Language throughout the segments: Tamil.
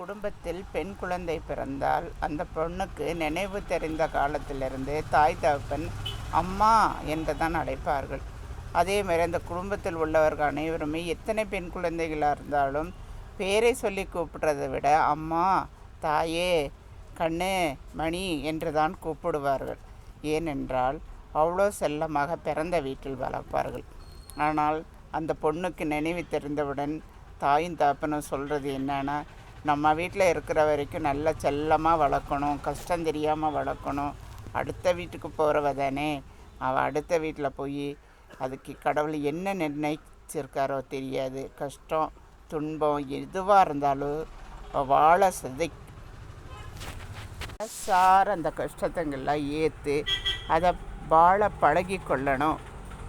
குடும்பத்தில் பெண் குழந்தை பிறந்தால் அந்த பொண்ணுக்கு நினைவு தெரிந்த காலத்திலிருந்து தாய் தகப்பன் அம்மா என்று தான் அழைப்பார்கள். அதே மாதிரி அந்த குடும்பத்தில் உள்ளவர்கள் அனைவருமே எத்தனை பெண் குழந்தைகளாக இருந்தாலும் பேரை சொல்லி கூப்பிடுறதை விட அம்மா தாயே கண்ணு மணி என்று தான் கூப்பிடுவார்கள். ஏனென்றால் அவ்வளோ செல்லமாக பிறந்த வீட்டில் வளர்ப்பார்கள். ஆனால் அந்த பொண்ணுக்கு நினைவு தெரிந்தவுடன் தாயும் தாப்பனும் சொல்கிறது என்னன்னா நம்ம வீட்டில் இருக்கிற வரைக்கும் நல்லா செல்லமாக வளர்க்கணும் கஷ்டம் தெரியாமல் வளர்க்கணும். அடுத்த வீட்டுக்கு போகிறவ தானே அவள் அடுத்த வீட்டில் போய் அதுக்கு கடவுள் என்ன நிர்ணயிச்சிருக்காரோ தெரியாது. கஷ்டம் துன்பம் எதுவாக இருந்தாலும் வாழ சிதை சார் அந்த கஷ்டத்தங்கள்லாம் ஏற்று அதை வாழ பழகி கொள்ளணும்.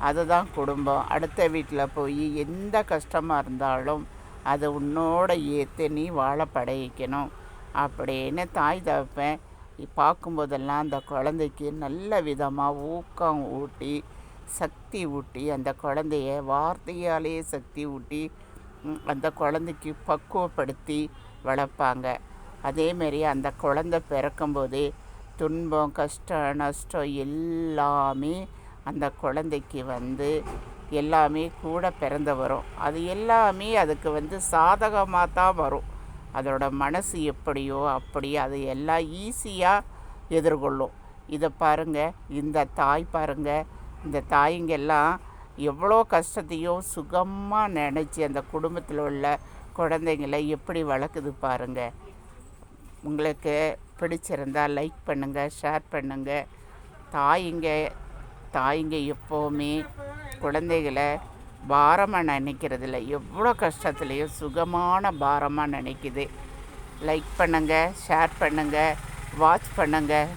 அதுதான் குடும்பம். அடுத்த வீட்டில் போய் எந்த கஷ்டமாக இருந்தாலும் அதை உன்னோட ஏற்று நீ வாழ படைக்கணும். அப்படின்னு தாய் தப்பேன் பார்க்கும்போதெல்லாம் அந்த குழந்தைக்கு நல்ல விதமாக ஊக்கம் ஊட்டி சக்தி ஊட்டி அந்த குழந்தைய வார்த்தையாலேயே சக்தி ஊட்டி அந்த குழந்தைக்கு பக்குவப்படுத்தி வளர்ப்பாங்க. அதேமாரி அந்த குழந்தை பிறக்கும்போதே துன்பம் கஷ்டம் நஷ்டம் எல்லாமே அந்த குழந்தைக்கு வந்து எல்லாமே கூட பிறந்து வரும். அது எல்லாமே அதுக்கு வந்து சாதகமாக தான் வரும். அதோட மனசு எப்படியோ அப்படி அது எல்லாம் ஈஸியாக எதிர்கொள்ளும். இதை பாருங்கள் இந்த தாய் பாருங்கள் இந்த தாய்ங்கெல்லாம் எவ்வளோ கஷ்டத்தையும் சுகமாக நினச்சி அந்த குடும்பத்தில் உள்ள குழந்தைங்களை எப்படி வளர்க்குது பாருங்கள் உங்களுக்கு பிடிச்சிருந்தா லைக் பண்ணுங்கள் ஷேர் பண்ணுங்கள் தாய்ங்க தாய்ங்க எப்போவுமே குழந்தைகளை பாரமாக நினைக்கிறதில்ல எவ்வளோ கஷ்டத்துலேயும் சுகமான பாரமாக நினைக்குது. லைக் பண்ணுங்கள் ஷேர் பண்ணுங்கள் வாட்ச் பண்ணுங்கள்